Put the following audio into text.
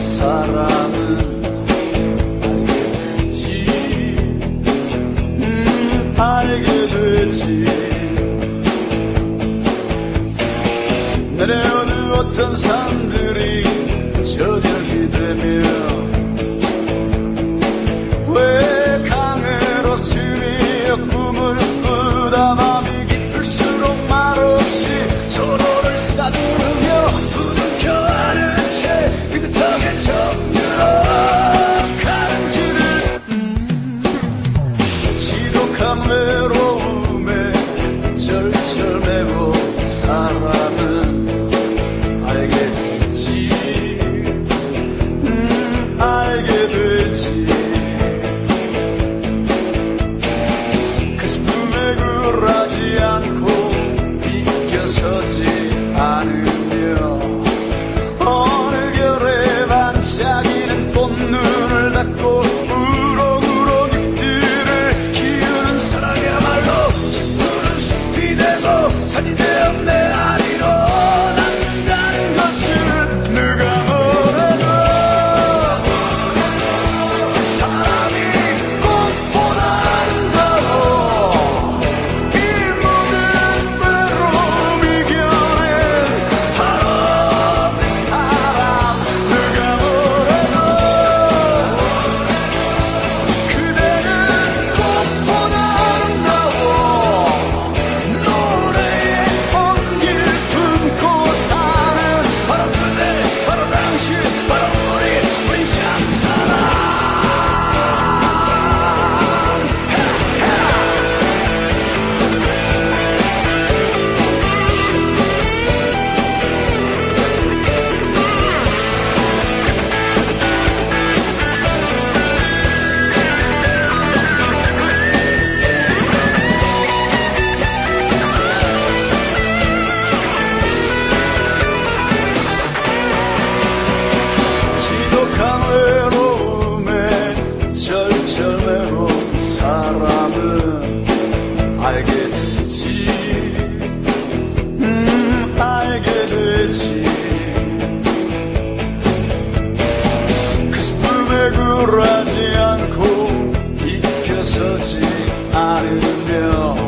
사람은 알게 되지 음, 알게 되지. 내려오는 어떤 산들이 저 잎들 굴하지 않고 비켜서지 않으며